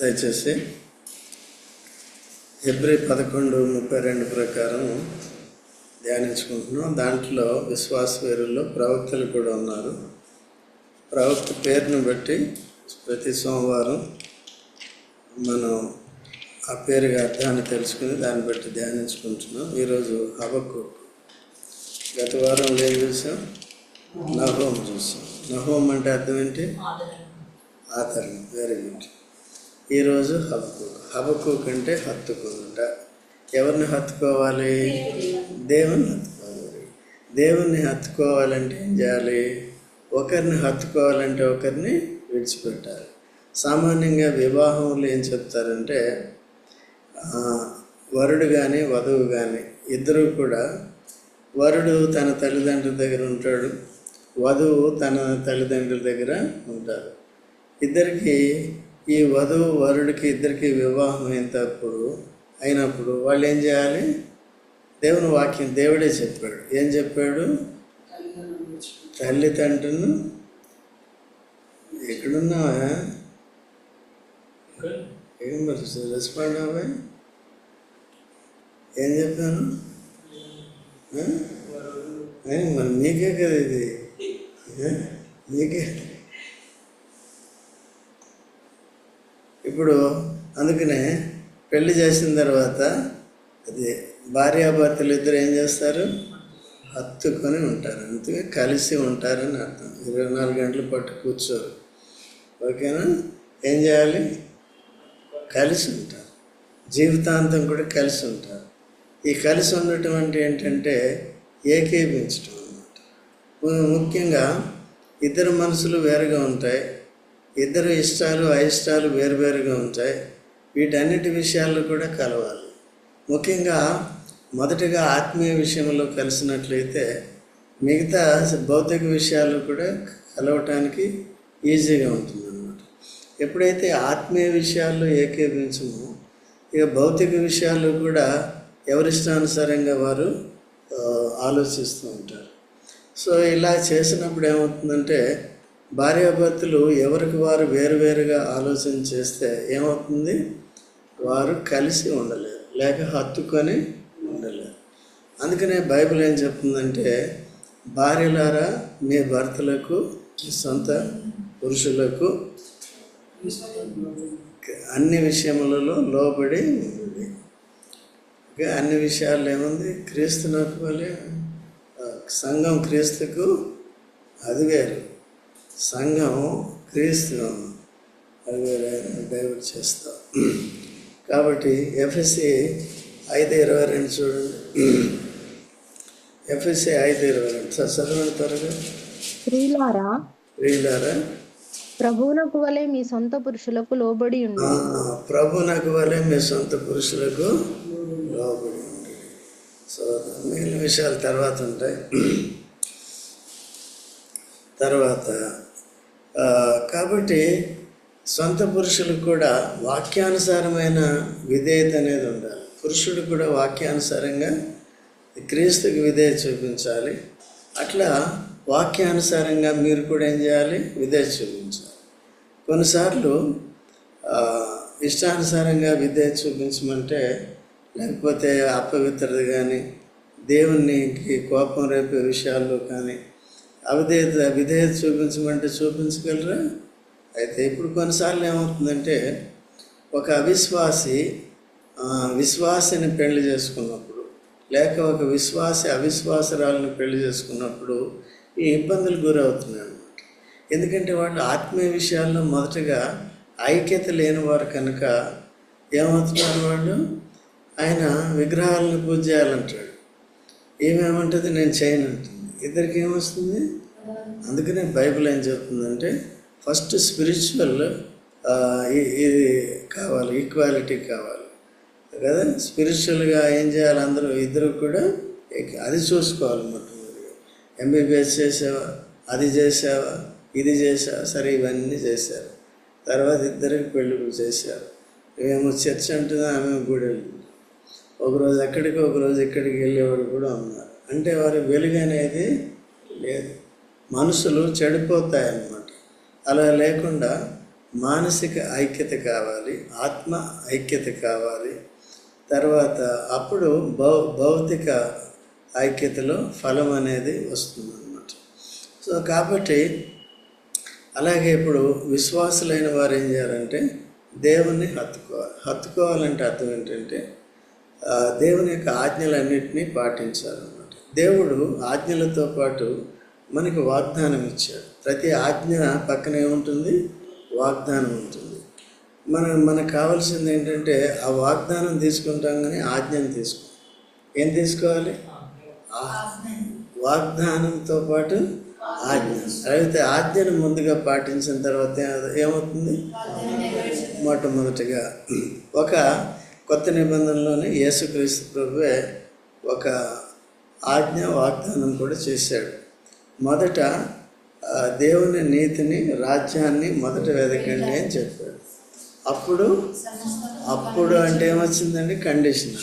దయచేసి ఫిబ్రవరి పదకొండు ముప్పై రెండు ప్రకారం ధ్యానించుకుంటున్నాం. దాంట్లో విశ్వాస వేరుల్లో ప్రవక్తలు కూడా ఉన్నారు. ప్రవక్త పేరును బట్టి ప్రతి సోమవారం మనం ఆ పేరుగా అర్థాన్ని తెలుసుకుని దాన్ని బట్టి ధ్యానించుకుంటున్నాం. ఈరోజు హబక్కు గత వారంలో ఏం చూసాం? నహోం చూసాం. నహోం అంటే అర్థం ఏంటి? ఆదరణ. వెరీ గుడ్ ఈరోజు హబకూక్ హబకూక్ కంటే హత్తుకుంట. ఎవరిని హత్తుకోవాలి? దేవుని హత్తుకోవాలి. దేవుణ్ణి హత్తుకోవాలంటే ఏం చేయాలి? ఒకరిని హత్తుకోవాలంటే ఒకరిని విడిచిపెట్టాలి. సామాన్యంగా వివాహంలో ఏం చెప్తారంటే వరుడు కానీ వధువు కానీ ఇద్దరు కూడా వరుడు తన తల్లిదండ్రుల దగ్గర ఉంటాడు వధువు తన తల్లిదండ్రుల దగ్గర ఉంటారు. ఇద్దరికి ఈ వధువు వరుడికి ఇద్దరికి వివాహం అయినప్పుడు అయినప్పుడు వాళ్ళు ఏం చేయాలి? దేవుని వాక్యం దేవుడే చెప్పాడు. ఏం చెప్పాడు? తల్లిదండ్రులను ఎక్కడున్నావా? ఏం మరి రెస్పాండ్ అవ్వా? ఏం చెప్పాను? మరి మీకే కదా ఇది? మీకే ఇప్పుడు అందుకనే పెళ్ళి చేసిన తర్వాత అది భార్యాభర్తలు ఇద్దరు ఏం చేస్తారు? హత్తుకొని ఉంటారు. అందుకే కలిసి ఉంటారని అర్థం. ఇరవై నాలుగు గంటలు పట్టు కూర్చోరు. ఓకేనా? ఏం చేయాలి? కలిసి ఉంటారు. జీవితాంతం కూడా కలిసి ఉంటారు. ఈ కలిసి ఉండటం అంటే ఏంటంటే ఏకీపించడం అన్నమాట. ముఖ్యంగా ఇద్దరు మనసులు వేరుగా ఉంటాయి. ఇద్దరు ఇష్టాలు అయిష్టాలు వేరువేరుగా ఉంటాయి. వీటన్నిటి విషయాల్లో కూడా కలవాలి. ముఖ్యంగా మొదటగా ఆత్మీయ విషయంలో కలిసినట్లయితే మిగతా భౌతిక విషయాలు కూడా కలవటానికి ఈజీగా ఉంటుంది అన్నమాట ఎప్పుడైతే ఆత్మీయ విషయాల్లో ఏకీభించమో ఇక భౌతిక విషయాలు కూడా ఎవరిష్టానుసారంగా వారు ఆలోచిస్తూ ఉంటారు. సో ఇలా చేసినప్పుడు ఏమవుతుందంటే భార్యాభర్తలు ఎవరికి వారు వేరువేరుగా ఆలోచన చేస్తే ఏమవుతుంది? వారు కలిసి ఉండలేరు. లేక హత్తుకొని ఉండలేరు. అందుకనే బైబిల్ ఏం చెప్తుందంటే భార్యలారా మీ భర్తలకు మీ సొంత పురుషులకు అన్ని విషయములలో లోబడి ఉంది ఇంకా అన్ని విషయాలు ఏముంది? క్రీస్తు నొక్కవాలి సంఘం క్రీస్తుకు అది వేరు సంఘం క్రీస్తు అది వేరే డైవర్ట్ చేస్తాం. కాబట్టి ఎఫ్ఎస్సి ఐదు ఇరవై రెండు చూడండి. ఎఫ్ఎస్సి ఐదు ఇరవై రెండు. సార్ చదవండి త్వరగా. స్త్రీలారా వీళ్ళారా ప్రభువునకు వలె మీ సొంత పురుషులకు లోబడి ఉండు. ప్రభునకు వలె మీ సొంత పురుషులకు లోబడి ఉండండి సో మిగిలిన విషయాలు తర్వాత ఉంటాయి. తర్వాత కాబట్టి సొంత పురుషులకు కూడా వాక్యానుసారమైన విధేయత అనేది ఉండాలి. పురుషుడు కూడా వాక్యానుసారంగా క్రీస్తుకి విధేయత చూపించాలి. అట్లా వాక్యానుసారంగా మీరు కూడా ఏం చేయాలి? విధేయత చూపించాలి. కొన్నిసార్లు ఇష్టానుసారంగా విధేయత చూపించమంటే లేకపోతే అపవిత్రత కానీ దేవునికి కోపం రేపే విషయాల్లో కానీ అవిధేయత విధేయత చూపించమంటే చూపించగలరా? అయితే ఇప్పుడు కొన్నిసార్లు ఏమవుతుందంటే ఒక అవిశ్వాసి విశ్వాసిని పెళ్ళి చేసుకున్నప్పుడు లేక ఒక విశ్వాసి అవిశ్వాసరాలను పెళ్ళి చేసుకున్నప్పుడు ఈ ఇబ్బందులు గురవుతున్నాయి ఎందుకంటే వాళ్ళు ఆత్మీయ విషయాల్లో మొదటగా ఐక్యత లేని వారు కనుక ఏమవుతున్నారు వాళ్ళు? ఆయన విగ్రహాలను పూజ చేయాలంటాడు. ఏమేమంటుంది? నేను చేయను అంటుంది ఇద్దరికి ఏమొస్తుంది అందుకనే బైబిల్ ఏం చెప్తుందంటే ఫస్ట్ స్పిరిచువల్ ఇది కావాలి ఈక్వాలిటీ కావాలి. కదా? స్పిరిచువల్గా ఏం చేయాలి అందరూ? ఇద్దరు కూడా అది చూసుకోవాలి మొట్టమొదటిగా. ఎంబీబీఎస్ చేసావా? అది చేసావా? ఇది చేసావా? సరే ఇవన్నీ చేశారు. తర్వాత ఇద్దరికి పెళ్ళి చేశారు. ఏమో చర్చ్ అంటుందా ఆమె గుడి వెళ్తుంది ఒకరోజు అక్కడికి ఒకరోజు ఇక్కడికి వెళ్ళేవాడు కూడా ఉన్నారు. అంటే వారి వెలుగు అనేది లేదు. మనసులు చెడిపోతాయి అన్నమాట అలా లేకుండా మానసిక ఐక్యత కావాలి ఆత్మ ఐక్యత కావాలి. తర్వాత అప్పుడు భౌ భౌతిక ఐక్యతలో ఫలం అనేది వస్తుంది అన్నమాట సో కాబట్టి అలాగే ఇప్పుడు విశ్వాసులైన వారు ఏం చేయాలంటే దేవుణ్ణి హత్తుకోవాలి హత్తుకోవాలంటే అర్థం ఏంటంటే దేవుని యొక్క ఆజ్ఞలన్నింటినీ పాటించాలన్నమాట. దేవుడు ఆజ్ఞలతో పాటు మనకి వాగ్దానం ఇచ్చాడు. ప్రతి ఆజ్ఞ పక్కనే ఉంటుంది వాగ్దానం ఉంటుంది. మన మనకు కావాల్సింది ఏంటంటే ఆ వాగ్దానం తీసుకుంటాం కానీ ఆజ్ఞను తీసుకో. ఏం తీసుకోవాలి? ఆ వాగ్దానంతో పాటు ఆజ్ఞ. అయితే ఆజ్ఞను ముందుగా పాటించిన తర్వాత ఏమవుతుంది? మొట్టమొదటిగా ఒక కొత్త నిబంధనలోనే యేసుక్రీస్తు ప్రభువే ఒక ఆజ్ఞ వాగ్దానం కూడా చేశాడు. మొదట దేవుని నీతిని రాజ్యాన్ని మొదట వెదకండి అని చెప్పాడు. అప్పుడు అప్పుడు అంటే ఏమొచ్చిందండి? కండిషన్.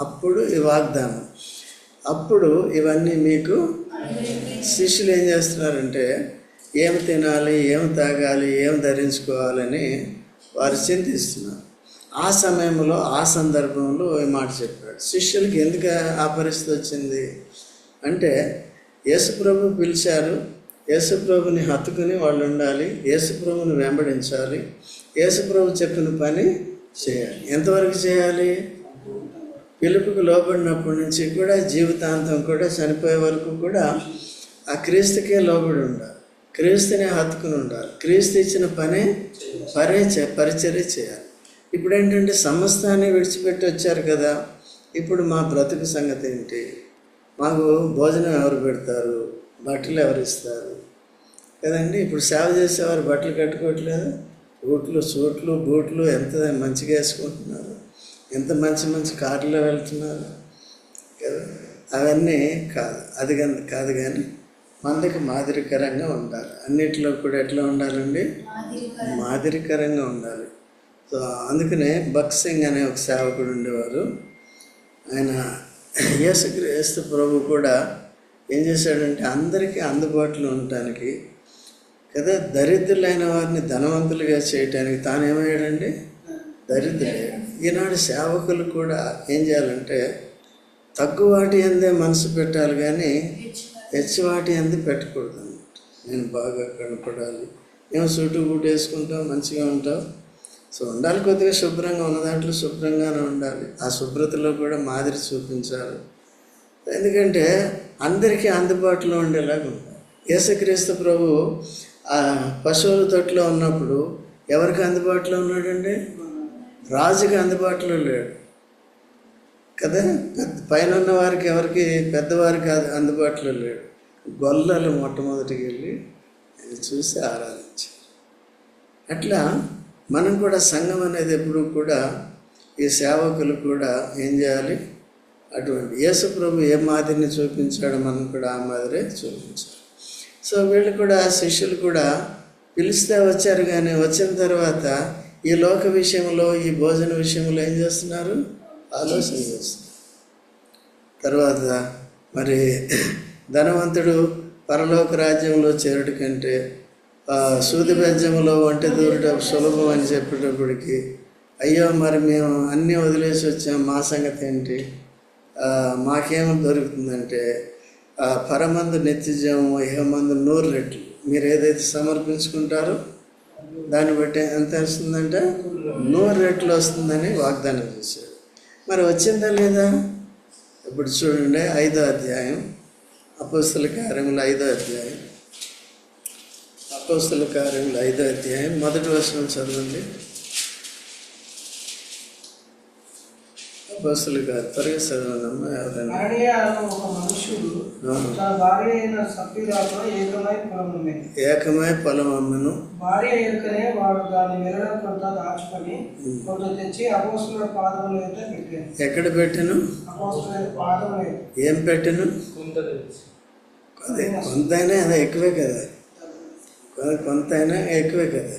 అప్పుడు ఈ వాగ్దానం. అప్పుడు ఇవన్నీ మీకు శిష్యులు ఏం చేస్తున్నారంటే ఏం తినాలి ఏం తాగాలి ఏం ధరించుకోవాలని వారు చింతిస్తున్నారు. ఆ సమయంలో ఆ సందర్భంలో ఈ మాట చెప్పాడు. శిష్యులకి ఎందుకు ఆ పరిస్థితి వచ్చింది? అంటే యేసుప్రభు పిలిచారు. యేసుప్రభుని హత్తుకుని వాళ్ళు ఉండాలి యేసుప్రభుని వెంబడించాలి. యేసుప్రభు చెప్పిన పని చేయాలి. ఎంతవరకు చేయాలి? పిలుపుకు లోబడినప్పటి నుంచి కూడా జీవితాంతం కూడా చనిపోయే వరకు కూడా ఆ క్రీస్తుకే లోబడి ఉండాలి క్రీస్తుని హత్తుకుని ఉండాలి. క్రీస్తు ఇచ్చిన పనే పరే పరిచర్య చేయాలి. ఇప్పుడు ఏంటంటే సమస్తాన్ని విడిచిపెట్టి వచ్చారు కదా. ఇప్పుడు మా బ్రతుకు సంగతి ఏంటి మాకు భోజనం ఎవరు పెడతారు? బట్టలు ఎవరు ఇస్తారు? కదండి ఇప్పుడు సేవ చేసేవారు బట్టలు కట్టుకోవట్లేదు. బూట్లు సూట్లు బూట్లు ఎంత మంచిగా వేసుకుంటున్నారు? ఎంత మంచి మంచి కార్లో వెళ్తున్నారు? కదా. అవన్నీ కాదు అది కాదు కానీ మనకి మాదిరికరంగా ఉండాలి. అన్నిట్లో కూడా ఎట్లా ఉండాలండి? మాదిరికరంగా ఉండాలి. సో అందుకనే భక్ సింగ్ అనే ఒక సేవకుడు ఉండేవారు. ఆయన యేసుక్రీస్తు ప్రభు కూడా ఏం చేశాడంటే అందరికీ అందుబాటులో ఉండటానికి కదా దరిద్రులైన వారిని ధనవంతులుగా చేయటానికి తాను ఏమయ్యాడండి? దరిద్రులయ్యాడు ఈనాడు సేవకులు కూడా ఏం చేయాలంటే తగ్గువాటి అందే మనసు పెట్టాలి కానీ హెచ్చువాటి అంది పెట్టకూడదు అన్నమాట నేను బాగా కనపడాలి. మేము సూటు బూటు వేసుకుంటాం మంచిగా ఉంటాం. సో ఉండాలి కొద్దిగా శుభ్రంగా ఉన్న దాంట్లో శుభ్రంగానే ఉండాలి. ఆ శుభ్రతలో కూడా మాదిరి చూపించాలి. ఎందుకంటే అందరికీ అందుబాటులో ఉండేలాగా ఉండాలి. యేసుక్రీస్తు ప్రభు ఆ పశువుల తొట్టులో ఉన్నప్పుడు ఎవరికి అందుబాటులో ఉన్నాడండి? రాజుకి అందుబాటులో లేడు. కదా? పెద్ద పైన ఉన్న వారికి ఎవరికి? పెద్దవారికి అది అందుబాటులో లేడు. గొల్లలు మొట్టమొదటికి వెళ్ళి చూసి ఆరాధించారు. అట్లా మనం కూడా సంఘం అనేది ఎప్పుడు కూడా ఈ సేవకులు కూడా ఏం చేయాలి? అటువంటి యేసు ప్రభు ఏ మాదిరిని చూపించాడో మనం కూడా ఆ మాదిరే చూపించాలి. సో వీళ్ళు కూడా శిష్యులు కూడా పిలిస్తే వచ్చారు కానీ వచ్చిన తర్వాత ఈ లోక విషయంలో ఈ భోజన విషయంలో ఏం చేస్తున్నారు? ఆలోచన చేస్తున్నారు. తర్వాత మరి ధనవంతుడు పరలోక రాజ్యంలో చేరుట కంటే సూది బెజ్జంలో వంట దూరట సులభం అని చెప్పేటప్పటికి అయ్యో మరి మేము అన్నీ వదిలేసి వచ్చాం మా సంగతి ఏంటి? ఆ, మాకేం దొరుకుతుందంటే పరమందు నిత్యజం ఇహమందు నూరు రెట్లు. మీరు ఏదైతే సమర్పించుకుంటారో దాన్ని బట్టి ఎంత వస్తుందంటే? నూరు రెట్లు వస్తుందని వాగ్దానం చేశాడు మరి వచ్చిందా లేదా? ఇప్పుడు చూడండి ఐదో అధ్యాయం అపోస్తుల కార్యములు ఐదో అధ్యాయం. అపోస్తుల కార్యములు ఐదో అధ్యాయం మొదటి వర్షం చదవండి. అపోస్తుల గారు త్వరగా సప్పిరాతో ఏకమై పొలం అమ్మను. భార్య ఎరుకనే వాడు దాని కొంత దాచుకొని కొంత తెచ్చి అపోస్తుల పాదముల అయితే పెట్టాను ఎక్కడ పెట్టాను? అపోస్తుల. ఏం పెట్టాను? అదే కొంతైనా అది ఎక్కువే కదా. కొంతైనా ఎక్కువే కదా.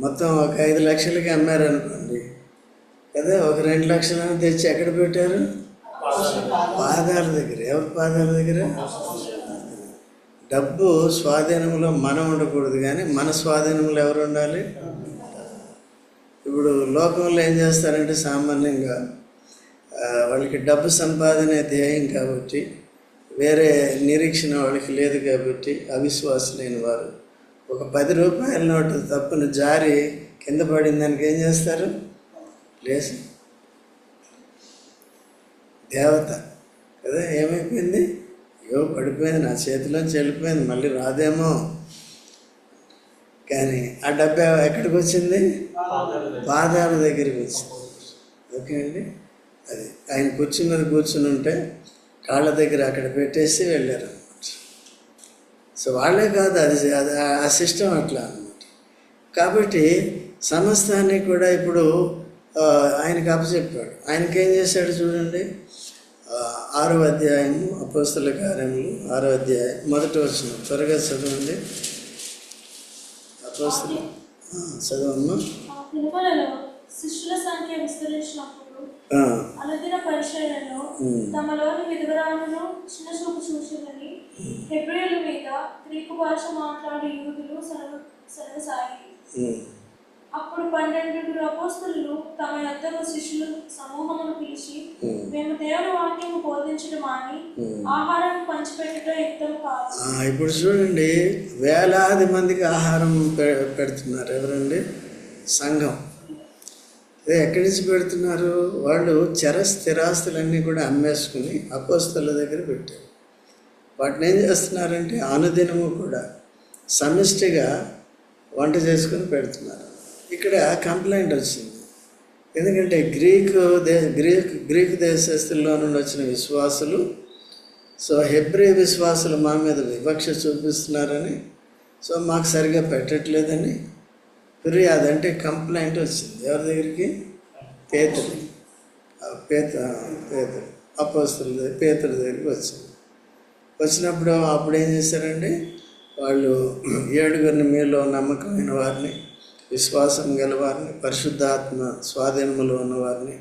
మొత్తం ఒక ఐదు లక్షలకి అమ్మారనుకోండి. కదా ఒక రెండు లక్షలను తెచ్చి ఎక్కడ పెట్టారు? పాదాల దగ్గర. ఎవరి పాదాల దగ్గర? డబ్బు స్వాధీనంలో మనం ఉండకూడదు కానీ మన స్వాధీనంలో ఎవరు ఉండాలి? ఇప్పుడు లోకంలో ఏం చేస్తారంటే సామాన్యంగా వాళ్ళకి డబ్బు సంపాదనే ధ్యేయం కాబట్టి వేరే నిరీక్షణ వాళ్ళకి లేదు కాబట్టి అవిశ్వాసులైన వారు. ఒక పది రూపాయల నోటు తప్పున జారి కింద పడిన దానికి ఏం చేస్తారు? లేచి. దేవత. కదా ఏమైపోయింది? అయ్యో పడిపోయింది నా చేతిలోంచి వెళ్ళిపోయింది మళ్ళీ రాదేమో. కానీ ఆ డబ్బా ఎక్కడికి వచ్చింది? పాదాల దగ్గరికి వచ్చింది. ఓకే అండి? అది ఆయన కూర్చున్నది కూర్చుని ఉంటే కాళ్ళ దగ్గర అక్కడ పెట్టేసి వెళ్ళారు. సో వాళ్ళే కాదు అది అది ఆ సిస్టమ్ అట్లా అనమాట కాబట్టి సమస్తాన్ని కూడా ఇప్పుడు ఆయనకు అప్పచెప్పాడు. ఆయనకి ఏం చేశాడు చూడండి ఆరో అధ్యాయము అపోస్తుల కార్యములు ఆరో అధ్యాయం మొదటి వచ్చిన త్వరగా చదవండి. అపోస్తుల చదవమ్మా. శిష్యుల సంఖ్య విస్తరించినప్పుడు అనుదిన పరిచయలను. తమలోని విధవరాలను చిన్న చూపు చూసిందని హెబ్రియుల మీద గ్రీకు భాష మాట్లాడే యూదులు ఉమ్, అప్పుడు పన్నెండుగురు అపోస్తులు తమ యొద్దకు శిష్యులు సమూహమును పిలిచి. మేము దేవుని వాక్యము బోధించడం అని. ఆహారం పంచిపెట్టడం యుక్తం కాదు. ఇప్పుడు చూడండి వేలాది మందికి ఆహారం పెడుతున్నారు ఎవరండి? సంఘం. అదే ఎక్కడి నుంచి పెడుతున్నారు? వాళ్ళు చర స్థిరాస్తులన్నీ కూడా అమ్మేసుకుని అపోస్తల దగ్గర పెట్టారు. వాటిని ఏం చేస్తున్నారంటే అనుదినము కూడా సమిష్టిగా వంట చేసుకుని పెడుతున్నారు. ఇక్కడ కంప్లైంట్ వచ్చింది. ఎందుకంటే గ్రీకు దే గ్రీక్ గ్రీక్ దేశస్తుల్లో నుండి వచ్చిన విశ్వాసులు సో హెబ్రి విశ్వాసులు మా మీద వివక్ష చూపిస్తున్నారని సో మాకు సరిగా పెట్టట్లేదని ఫిర్యాదు అంటే కంప్లైంట్ వచ్చింది. ఎవరి దగ్గరికి? పేతురు. పేత పేతురు. అపోస్తుల దగ్గర దగ్గరికి వచ్చింది. వచ్చినప్పుడు అప్పుడు ఏం చేశారండి వాళ్ళు ఏడుగురిని మీలో నమ్మకమైన వారిని విశ్వాసం గలవారిని పరిశుద్ధాత్మ స్వాధీనములో ఉన్నవారిని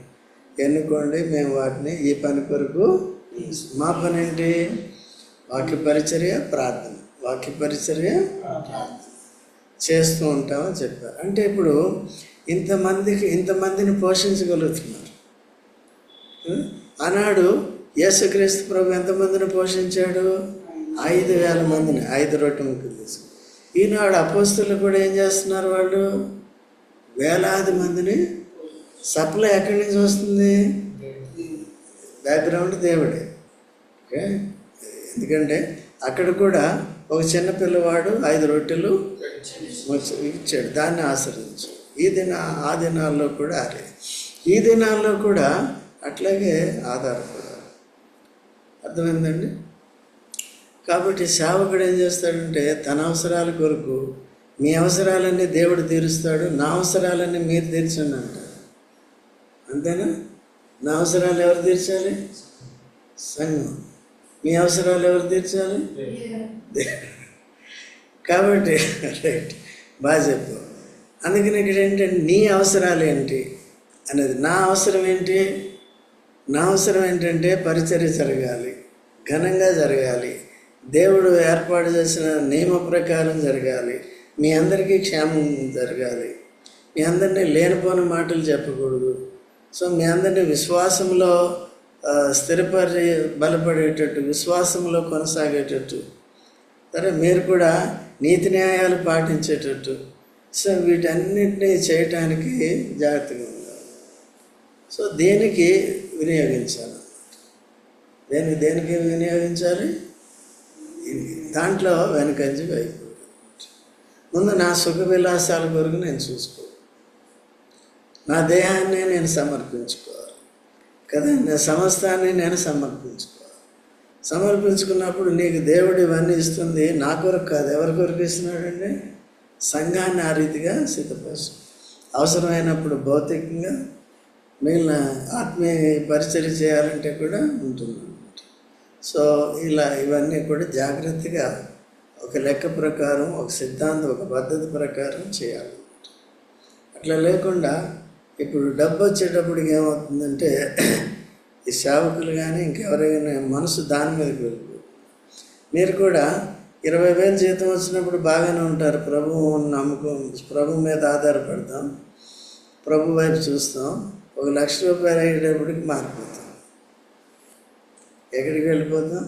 ఎన్నుకోండి. మేము వాటిని ఈ పని కొరకు మా పని ఏంటి వాక్య పరిచర్య ప్రార్థన. వాక్య పరిచర్య ప్రార్థన. చేస్తూ ఉంటామని చెప్పారు. అంటే ఇప్పుడు ఇంతమందికి ఇంతమందిని పోషించగలుగుతున్నారు. ఆనాడు యేసుక్రీస్తు ప్రభు ఎంతమందిని పోషించాడు? ఐదు వేల మందిని ఐదు రొట్టె ముక్కలు తీసుకుని ఈనాడు అపోస్తులు కూడా ఏం చేస్తున్నారు వాళ్ళు? వేలాది మందిని సప్లై ఎక్కడి నుంచి వస్తుంది? బ్యాక్గ్రౌండ్ దేవుడే. ఓకే? ఎందుకంటే అక్కడ కూడా ఒక చిన్న పిల్లవాడు ఐదు రొట్టెలు ఇచ్చాడు. దాన్ని ఆశ్రయించు. ఈ దిన ఆ దినాల్లో కూడా అరే ఈ దినాల్లో కూడా అట్లాగే ఆధారపడు. అర్థమైందండి? కాబట్టి సేవకుడు ఏం చేస్తాడంటే తన అవసరాల కొరకు మీ అవసరాలన్నీ దేవుడు తీరుస్తాడు నా అవసరాలన్నీ మీరు తీర్చండి అంటారు అంతేనా? నా అవసరాలు ఎవరు తీర్చాలి? సంఘం. మీ అవసరాలు ఎవరు తీర్చాలి? కాబట్టి రైట్ బాగా చెప్పు అందుకని ఇక్కడ ఏంటంటే నీ అవసరాలు ఏంటి? అనేది నా అవసరం ఏంటి? నా అవసరం ఏంటంటే పరిచర్య జరగాలి. ఘనంగా జరగాలి. దేవుడు ఏర్పాటు చేసిన నియమ ప్రకారం జరగాలి. మీ అందరికీ క్షేమం జరగాలి. మీ అందరినీ లేనిపోని మాటలు చెప్పకూడదు. సో మీ అందరినీ విశ్వాసంలో స్థిరపరి బలపడేటట్టు విశ్వాసంలో కొనసాగేటట్టు. సరే మీరు కూడా నీతి న్యాయాలు పాటించేటట్టు. సో వీటన్నిటినీ చేయటానికి జాగ్రత్తగా ఉండాలి. సో దేనికి వినియోగించాలి? దేనికి దేనికి వినియోగించాలి? దాంట్లో వెనకంజి వైపు ముందు నా సుఖ విలాసాల కొరకు నేను చూసుకో నా దేహాన్ని నేను సమర్పించుకోవాలి. కదా? నా సమస్తాన్ని నేను సమర్పించుకోవాలి. సమర్పించుకున్నప్పుడు నీకు దేవుడు ఇవన్నీ ఇస్తుంది నా కొరకు కాదు ఎవరి కొరకు ఇస్తున్నాడండి? సంఘాన్ని ఆ రీతిగా సిద్ధపరచు అవసరమైనప్పుడు భౌతికంగా మిగిలిన ఆత్మీయ పరిచయం చేయాలంటే కూడా ఉంటుంది. సో ఇలా ఇవన్నీ కూడా జాగ్రత్తగా ఒక లెక్క ప్రకారం ఒక సిద్ధాంతం ఒక పద్ధతి ప్రకారం చేయాలి. అట్లా లేకుండా ఇప్పుడు డబ్బు వచ్చేటప్పటికి ఏమవుతుందంటే ఈ సేవకులు కానీ ఇంకెవరైనా మనసు దాని మీదకి వెళ్ళిపోతుంది. మీరు కూడా ఇరవై వేలు జీతం వచ్చినప్పుడు బాగానే ఉంటారు. ప్రభువు నమ్మకం ప్రభు మీద ఆధారపడతాం. ప్రభు వైపు చూస్తాం. ఒక లక్ష రూపాయలు అయ్యేటప్పటికి మారిపోతాం. ఎక్కడికి వెళ్ళిపోతాం?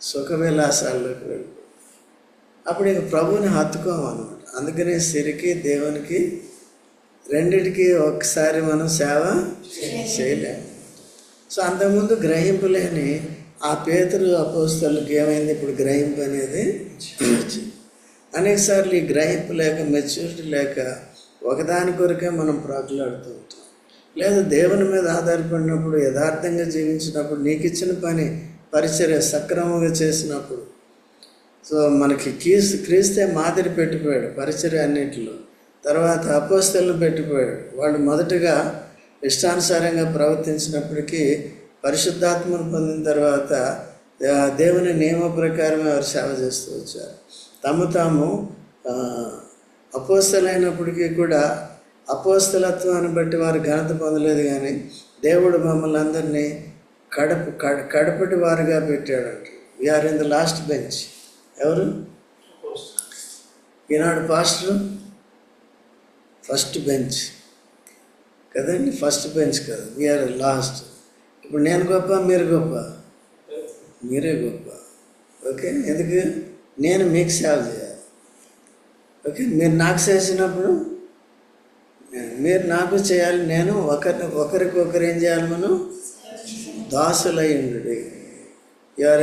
సుఖ విలాసాల్లోకి వెళ్ళిపోతాం. అప్పుడు ఇక ప్రభుని హత్తుకోమన్నమాట. అందుకనే సిరికి దేవునికి రెండిటికి ఒకసారి మనం సేవ చేయలేము సో అంతకుముందు గ్రహింపు లేని ఆ పేతురు అపోస్తలకి ఏమైంది? ఇప్పుడు గ్రహింపు అనేది అనేకసార్లు ఈ గ్రహింపు లేక మెచ్యూరిటీ లేక ఒకదాని కొరకే మనం ప్రాకులాడుతూ ఉంటాం. లేదా దేవుని మీద ఆధారపడినప్పుడు యథార్థంగా జీవించినప్పుడు నీకు ఇచ్చిన పని పరిచర్య సక్రమంగా చేసినప్పుడు. సో మనకి క్రీస్తు క్రీస్తే మాదిరి పెట్టిపోయాడు పరిచర్య అన్నింటిలో. తర్వాత అపోస్తలను పెట్టిపోయాడు వాళ్ళు మొదటగా ఇష్టానుసారంగా ప్రవర్తించినప్పటికీ పరిశుద్ధాత్మను పొందిన తర్వాత దేవుని నియమ ప్రకారమే వారు సేవ చేస్తూ వచ్చారు. తమ తాము అపోస్తలైనప్పటికీ కూడా అపోస్తలత్వాన్ని బట్టి వారు ఘనత పొందలేదు కానీ దేవుడు మమ్మల్ని అందరినీ కడప కడ కడపటి వారుగా పెట్టాడంట. We are in the last bench ఎవరు? ఈనాడు పాస్టర్? ఫస్ట్ బెంచ్ కదండి? ఫస్ట్ బెంచ్ కదా. వీఆర్ లాస్ట్ ఇప్పుడు నేను గొప్ప మీరు గొప్ప? మీరే గొప్ప. ఓకే? ఎందుకు? నేను మీకు సేవ చేయాలి. ఓకే? మీరు నాకు చేసినప్పుడు మీరు నాకు చేయాలి నేను ఒకరిని ఒకరికి ఒకరు ఏం చేయాలి మనం? దాసులయ్యుండు your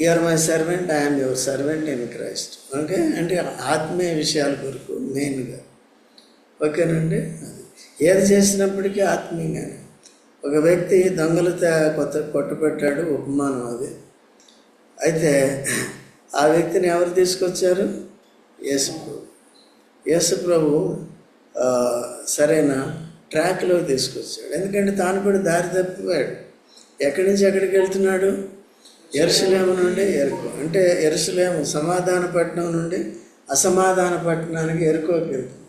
your my servant I'm your servant in Christ okay అంటే ఆత్మీయ విషయాల కొరకు మెయిన్గా. ఓకేనండి అది. ఏది చేసినప్పటికీ ఆత్మీయంగానే. ఒక వ్యక్తి దొంగలు కొత్త కొట్టుపెట్టాడు ఉపమానం అది. అయితే ఆ వ్యక్తిని ఎవరు తీసుకొచ్చారు? యేసు ప్రభు. యేసు ప్రభు సరైన ట్రాక్లో తీసుకొచ్చాడు. ఎందుకంటే తాను కూడా దారి తప్పిపోయాడు. ఎక్కడి నుంచి ఎక్కడికి వెళ్తున్నాడు? ఎరుసలేము నుండి ఎరుకో అంటే ఎరుసలేము సమాధాన పట్టణం నుండి అసమాధాన పట్టణానికి ఎరుకోకి వెళ్తుంది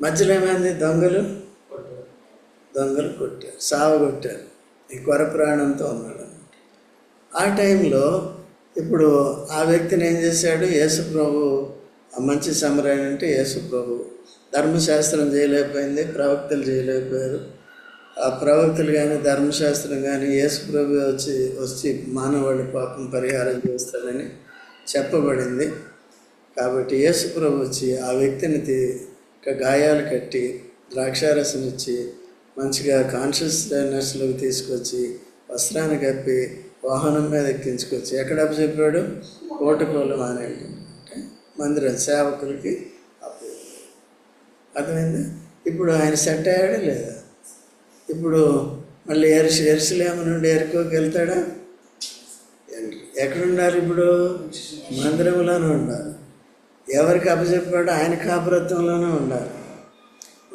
మధ్యలో ఏమైంది? దొంగలు దొంగలు కొట్టారు సావగొట్టారు ఈ కొర ప్రాణంతో ఉన్నాడు ఆ టైంలో ఇప్పుడు ఆ వ్యక్తిని ఏం చేశాడు? యేసుప్రభు ఆ మంచి సమరాయణ అంటే యేసు ధర్మశాస్త్రం చేయలేకపోయింది ప్రవక్తలు చేయలేకపోయారు. ఆ ప్రవక్తలు కానీ ధర్మశాస్త్రం కానీ యేసుప్రభు వచ్చి వచ్చి మానవాళి పాపం పరిహారం చేస్తాడని చెప్పబడింది. కాబట్టి యేసుప్రభు వచ్చి ఆ వ్యక్తిని తీ- గాయాలు కట్టి ద్రాక్షారసం ఇచ్చి మంచిగా కాన్షియస్నెస్లోకి తీసుకొచ్చి వస్త్రాన్ని కప్పి వాహనం మీద ఎక్కించుకొచ్చి ఎక్కడ చెప్పాడు కోటకోలు మానేయండి అంటే మందిర సేవకులకి అర్థమైంది? ఇప్పుడు ఆయన సెట్ అయ్యాడా లేదా? ఇప్పుడు మళ్ళీ ఎరుసు ఎరుసలేము నుండి ఎరుకోకి వెళ్తాడా? ఎక్కడున్నారు ఇప్పుడు? మందిరంలోనే ఉండాలి ఎవరికి అప్పచెప్పాడో ఆయన కాపురత్వంలోనే ఉండాలి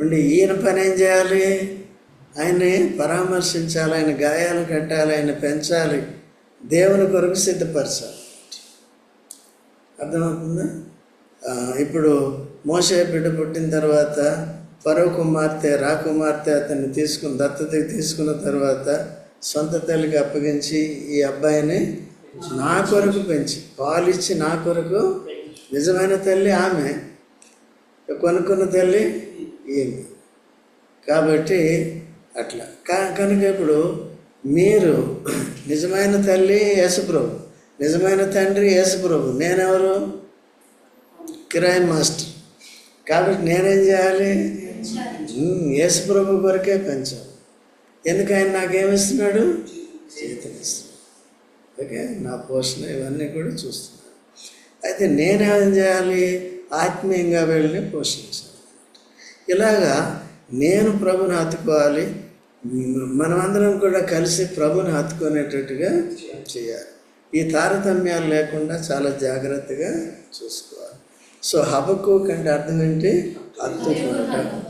ఉండి ఈయన పని ఏం చేయాలి? ఆయన్ని పరామర్శించాలి ఆయన గాయాలు కట్టాలి ఆయన పెంచాలి దేవుని కొరకు సిద్ధపరచాలి. అర్థమవుతుందా? ఇప్పుడు మోసే బిడ్డ పుట్టిన తర్వాత పరో కుమార్తె రాకుమార్తె అతన్ని తీసుకుని దత్తతకి తీసుకున్న తర్వాత సొంత తల్లికి అప్పగించి ఈ అబ్బాయిని నా కొరకు పెంచి పాలిచ్చి నా కొరకు నిజమైన తల్లి ఆమె. కొనుక్కున్న తల్లి ఈమె. కాబట్టి అట్లా. కా కనుక ఇప్పుడు మీరు నిజమైన తల్లి యేసుప్రభు నిజమైన తండ్రి యేసుప్రభు. నేనెవరు? కిరాయి మాస్టర్. కాబట్టి నేనేం చేయాలి? ఉమ్, యేసుప్రభు కొరకే పెంచాలి. ఎందుకు ఆయన నాకేమిస్తున్నాడు? జీతం ఓకే? నా పోషణ ఇవన్నీ కూడా చూస్తున్నాను. అయితే నేనేం చేయాలి? ఆత్మీయంగా వెళ్ళి పోషించాలి. ఇలాగా నేను ప్రభుని హత్తుకోవాలి మనమందరం కూడా కలిసి ప్రభుని హత్తుకునేటట్టుగా చేయాలి. ఈ తారతమ్యాలు లేకుండా చాలా జాగ్రత్తగా చూసుకోవాలి. సో హబకోక్ అంటే అర్థం ఏంటి? హత్తుకున్నట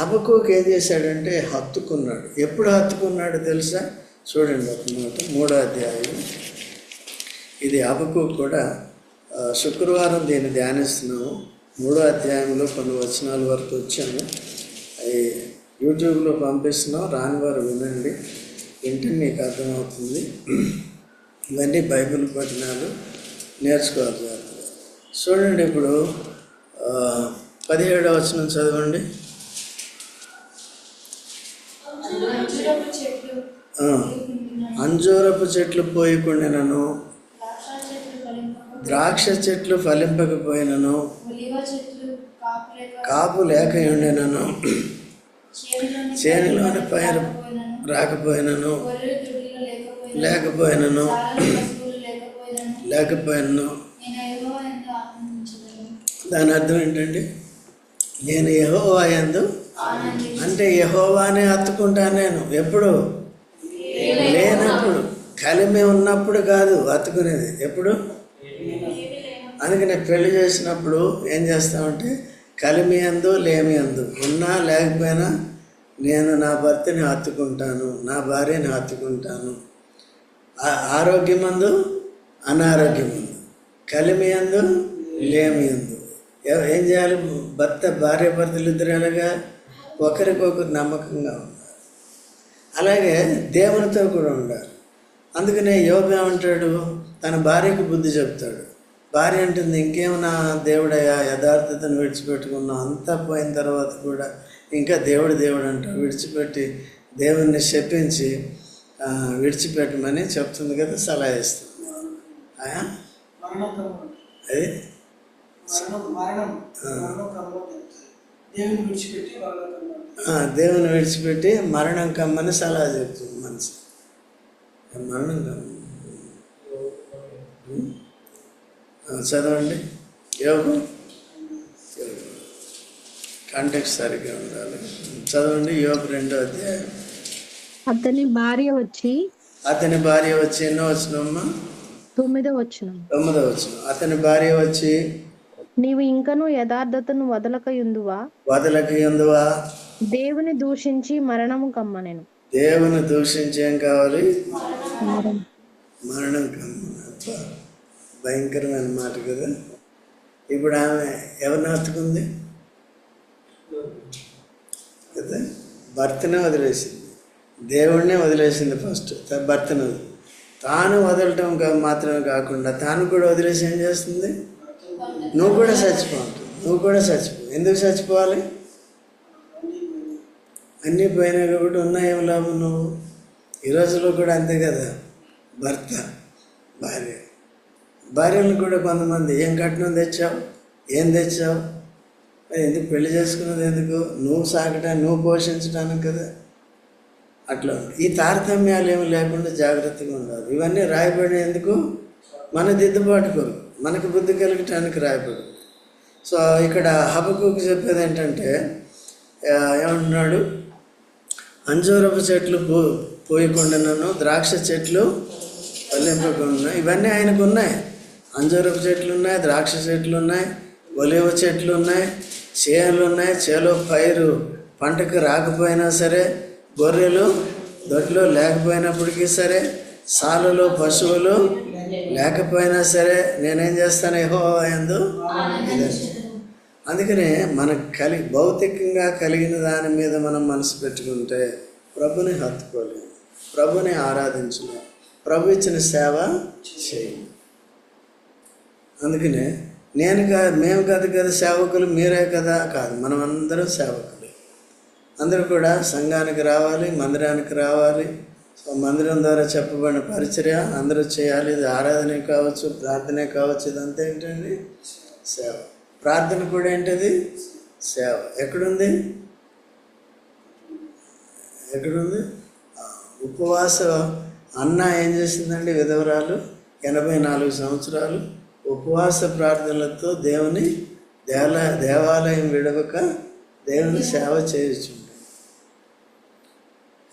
హబకోక్ ఏం చేశాడంటే హత్తుకున్నాడు. ఎప్పుడు హత్తుకున్నాడు తెలుసా? చూడండి ఒక మాట మూడో అధ్యాయం. ఇది హబకోక్ కూడా శుక్రవారం దీన్ని ధ్యానిస్తున్నాము. మూడో అధ్యాయంలో కొన్ని వచనాల వరకు వచ్చాము. అవి యూట్యూబ్లో పంపిస్తున్నాం. రాని వారు వినండి. వింటే మీకు అర్థమవుతుంది. ఇవన్నీ బైబిల్ పఠనాలు. నేర్చుకోవాలి. చూడండి ఇప్పుడు పదిహేడవ వచ్చిన చదవండి. అంజూరపు చెట్లు పోయికొండినను ద్రాక్ష చెట్లు ఫలింపకపోయినను కాపు లేక ఉండినను చేనులోని పైరు రాకపోయినను లేకపోయినను లేకపోయినను. దాని అర్థం ఏంటండి నేను యహోవా యందు అంటే యహోవానే హత్తుకుంటాను నేను. ఎప్పుడు? లేనప్పుడు. కలిమి ఉన్నప్పుడు కాదు అతుకునేది ఎప్పుడు? అందుకని పెళ్ళి చేసినప్పుడు ఏం చేస్తామంటే కలిమి అందు లేమి అందు ఉన్నా లేకపోయినా నేను నా భర్తని హత్తుకుంటాను నా భార్యని హత్తుకుంటాను. ఆరోగ్యమందు అనారోగ్యమందు. కలిమి అందు లేమి అందు ఏం చేయాలి? భర్త భార్య భర్తలు ఇద్దరు ఎలాగా ఒకరికొకరు నమ్మకంగా ఉండాలి. అలాగే దేవునితో కూడా ఉండాలి. అందుకనే యోగ ఏమంటాడు? తన భార్యకు బుద్ధి చెప్తాడు. భార్య అంటుంది ఇంకేమన్నా దేవుడయ్యా? యథార్థతను విడిచిపెట్టుకున్నా అంతా పోయిన తర్వాత కూడా ఇంకా దేవుడు దేవుడు అంటాడు విడిచిపెట్టి దేవుణ్ణి శపించి విడిచిపెట్టమని చెప్తుంది కదా సలహా ఇస్తుంది. అది మరణం మరణం మరణకరం చెప్తారు దేవుని విడిచిపెట్టి మరణకరం ఆ, దేవుని విడిచిపెట్టి మరణం కమ్మని సలహా చెప్తుంది మనసు. మరణం కమ్మ చదవండి. యోగు కాంటాక్ట్ సరిగ్గా ఉండాలి. చదవండి. యోగు రెండో అధ్యాయం. అతని భార్య వచ్చి అతని భార్య వచ్చి ఎన్నో వచ్చినమ్మా తొమ్మిదో వచ్చిన తొమ్మిదో వచ్చిన అతని భార్య వచ్చి నీవు ఇంకను యథార్థతను వదలక యుందువా వదలకి దేవుని దూషించి మరణము కమ్మనెను దేవుని దూషించి ఏం కావాలి? మరణం. అబ్బా, భయంకరమైన మాట కదా. ఇప్పుడు ఆమె ఎవరిని హత్తుకుంది కదా? భర్తనే వదిలేసింది. దేవుడినే వదిలేసింది ఫస్ట్ భర్తను. తాను వదలటం మాత్రమే కాకుండా తాను కూడా వదిలేసి ఏం చేస్తుంది? నువ్వు కూడా చచ్చిపోవద్దు. నువ్వు కూడా చచ్చిపో. ఎందుకు చచ్చిపోవాలి? అన్నీ పోయినాయి కాబట్టి ఉన్నాయేం ఏం లాభం నువ్వు? ఈ రోజుల్లో కూడా అంతే కదా. భర్త భార్య. భార్యలు కూడా కొంతమంది ఏం కట్నం తెచ్చావు? ఏం తెచ్చావు? మరి ఎందుకు పెళ్ళి చేసుకున్నది ఎందుకు? నువ్వు సాగటానికి నువ్వు పోషించడానికి కదా. అట్లా ఈ తారతమ్యాలు ఏమి లేకుండా జాగ్రత్తగా ఉండాలి. ఇవన్నీ రాయబడి ఎందుకు? మన దిద్దుబాటు కొరకు. మనకు బుద్ధి కలగటానికి రాయబడి. సో ఇక్కడ హబకుకి చెప్పేది ఏంటంటే ఏమంటున్నాడు? అంజూరపు చెట్లు పో పోయకుండాను ద్రాక్ష చెట్లు వలింపకుండా ఇవన్నీ ఆయనకు ఉన్నాయి. అంజూరపు చెట్లు ఉన్నాయి ద్రాక్ష చెట్లు ఉన్నాయి ఒలివ చెట్లు ఉన్నాయి చేలు ఉన్నాయి. చేలో పైరు పంటకు రాకపోయినా సరే గొర్రెలు దొడ్లో లేకపోయినప్పటికీ సరే సాలలో పశువులు లేకపోయినా సరే నేనేం చేస్తాను ఏహో ఎందు అందుకనే మనకు కలి భౌతికంగా కలిగిన దాని మీద మనం మనసు పెట్టుకుంటే ప్రభుని హత్తుకోలేము ప్రభుని ఆరాధించలేము ప్రభు ఇచ్చిన సేవ చేయము అందుకనే నేను కాదు మేము కాదు కదా సేవకులు మీరే కదా కాదు మనం అందరం సేవకులు. అందరూ కూడా సంఘానికి రావాలి మందిరానికి రావాలి సో మందిరం ద్వారా చెప్పబడిన పరిచర్య అందరూ చేయాలి ఇది ఆరాధనే కావచ్చు ప్రార్థనే కావచ్చు ఇదంతా ఏంటండి? సేవ. ప్రార్థన కూడా ఏంటది? సేవ. ఎక్కడుంది? ఎక్కడుంది? ఉపవాస అన్న ఏం చేసిందండి విధవరాలు? ఎనభై నాలుగు సంవత్సరాలు ఉపవాస ప్రార్థనలతో దేవుని దేవాలయం విడవక దేవుని సేవ చేయొచ్చు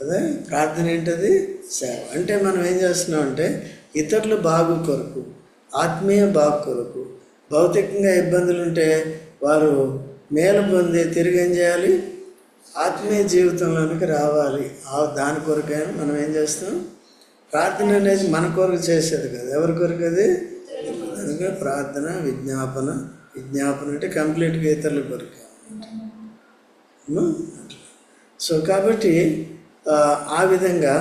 కదా ప్రార్థన ఏంటది? సేవ. అంటే మనం ఏం చేస్తున్నాం అంటే ఇతరుల బాగు కొరకు ఆత్మీయ బాగు కొరకు భౌతికంగా ఇబ్బందులు ఉంటే వారు మేలు పొంది తిరిగి ఏం చేయాలి? ఆత్మీయ జీవితంలోనికి రావాలి. ఆ దాని కొరకైనా మనం ఏం చేస్తాం ప్రార్థన అనేది మన కొరకు చేసేది కదా. ఎవరి కొరకు అది? అందుకే ప్రార్థన విజ్ఞాపన. విజ్ఞాపన అంటే కంప్లీట్గా ఇతరుల కొరకు. సో కాబట్టి ఆ, విధంగా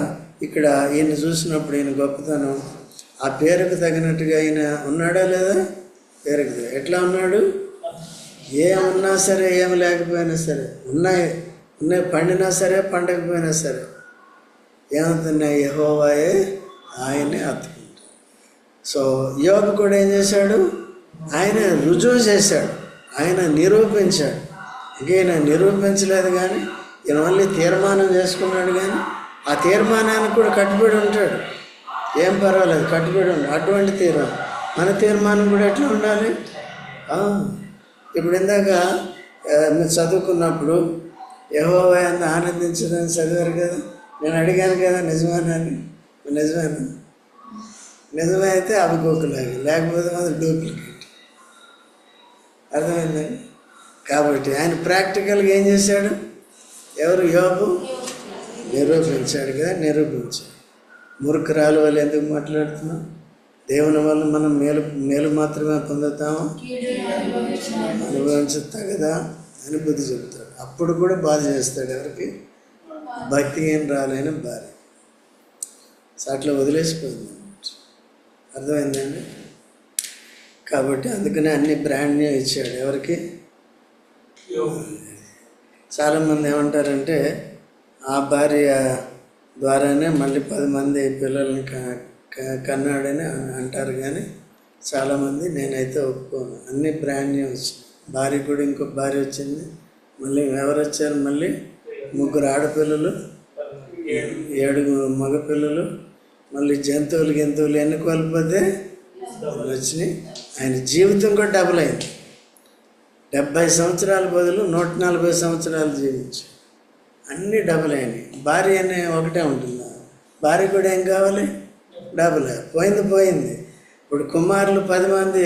ఇక్కడ ఈయన చూసినప్పుడు ఈయన గొప్పతనం ఆ పేరుకు తగినట్టుగా ఆయన ఉన్నాడా లేదా? పేరుకు ఎట్లా ఉన్నాడు? ఏమున్నా సరే ఏమి లేకపోయినా సరే ఉన్నాయి ఉన్నాయి పండినా సరే పండకపోయినా సరే ఏమవుతున్నాయి యహోవాయే ఆయనే అత్తుకుంటాడు సో యోబు కూడా ఏం చేశాడు? ఆయన రుజువు చేశాడు ఆయన నిరూపించాడు. ఇంకా ఈయన నిరూపించలేదు కానీ ఈయన మళ్ళీ తీర్మానం చేసుకున్నాడు కానీ ఆ తీర్మానానికి కూడా కట్టుబడి ఉంటాడు. ఏం పర్వాలేదు కట్టుబడి ఉండు. అటువంటి తీర్మానం. మన తీర్మానం కూడా ఎట్లా ఉండాలి? ఇప్పుడు ఇందాక మీరు చదువుకున్నప్పుడు యహోవా అంత ఆనందించదని చదివారు కదా? నేను అడిగాను కదా నిజమేనని నిజమేనా? నిజమే అవి గోకులాగి లేకపోతే మాత్రం డూప్లికేట్. అర్థమైందండి కాబట్టి ఆయన ప్రాక్టికల్గా ఏం చేశాడు? ఎవరు? యోబు? నిరూపించాడు కదా నిరూపించాడు. మురుకురాలు వాళ్ళు ఎందుకు మాట్లాడుతున్నాం దేవుని వల్ల మనం మేలు మేలు మాత్రమే పొందుతాము? అనుభవించ తగదా అని బుద్ధి చెప్తాడు. అప్పుడు కూడా బాధ చేస్తాడు ఎవరికి? భక్తి ఏం రాలేని భార్య. సో అట్లా వదిలేసిపోయింది అన్నమాట. అర్థమైందండి? కాబట్టి అందుకనే అన్ని బ్రాండ్ న్యూ ఇచ్చాడు. ఎవరికి? చాలామంది ఏమంటారంటే ఆ భార్య ద్వారానే మళ్ళీ పది మంది పిల్లల్ని కన్నాడని అంటారు కానీ చాలామంది నేనైతే ఒప్పుకోను. అన్ని బ్రాండ్ న్యూస్. భార్య కూడా ఇంకో భార్య వచ్చింది. మళ్ళీ ఎవరు వచ్చారు? మళ్ళీ ముగ్గురు ఆడపిల్లలు ఏడుగురు మగపిల్లలు మళ్ళీ జంతువులు జంతువులు ఎన్ని కోల్పోతే వచ్చినాయి ఆయన జీవితం కూడా డబుల్ అయింది. డెబ్భై సంవత్సరాల బదులు నూట నలభై సంవత్సరాలు జీవించు. అన్నీ డబుల్ అయినాయి. భార్య అనే ఒకటే ఉంటుంది? భార్య కూడా ఏం కావాలి? డబుల్. పోయింది పోయింది. ఇప్పుడు కుమారులు పది మంది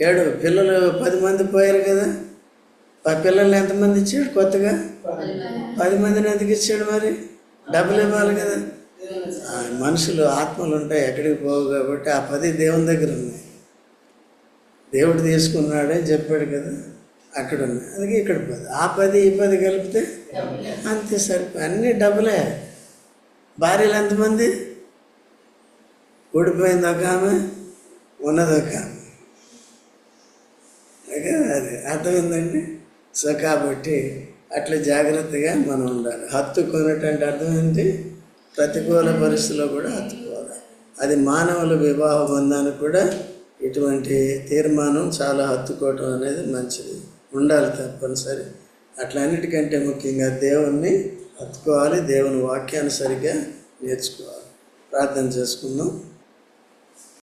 ఏడు పిల్లలు పది మంది పోయారు కదా. ఆ పిల్లల్ని ఎంతమంది ఇచ్చాడు కొత్తగా? పది మందిని ఎందుకు ఇచ్చాడు మరి? డబ్బులు ఇవ్వాలి కదా. మనుషులు ఆత్మలు ఉంటాయి ఎక్కడికి పోవు కాబట్టి ఆ పది దేవుని దగ్గర ఉన్నాయి. దేవుడు తీసుకున్నాడని చెప్పాడు కదా. అక్కడ ఉన్నాయి అందుకే ఇక్కడ పది. ఆ పది ఈ పది కలిపితే అంతే సరిపోయి అన్నీ డబ్బులే. భార్యలు ఎంతమంది? ఊడిపోయింది ఒక ఆమె ఉన్నది ఒక ఆమె. అది అర్థమైందండి? సో కాబట్టి అట్లా జాగ్రత్తగా మనం ఉండాలి. హత్తుకునేటువంటి అర్థం ఏంటి? ప్రతికూల పరిస్థితుల్లో కూడా హత్తుకోవాలి అది మానవుల వివాహ బంధానికి కూడా ఇటువంటి తీర్మానం చాలా హత్తుకోవటం అనేది మంచిది. ఉండాలి తప్పనిసరి. అట్లా అన్నిటికంటే ముఖ్యంగా దేవుణ్ణి హత్తుకోవాలి దేవుని వాక్యాన్ని సరిగ్గా నేర్చుకోవాలి. ప్రార్థన చేసుకుందాం.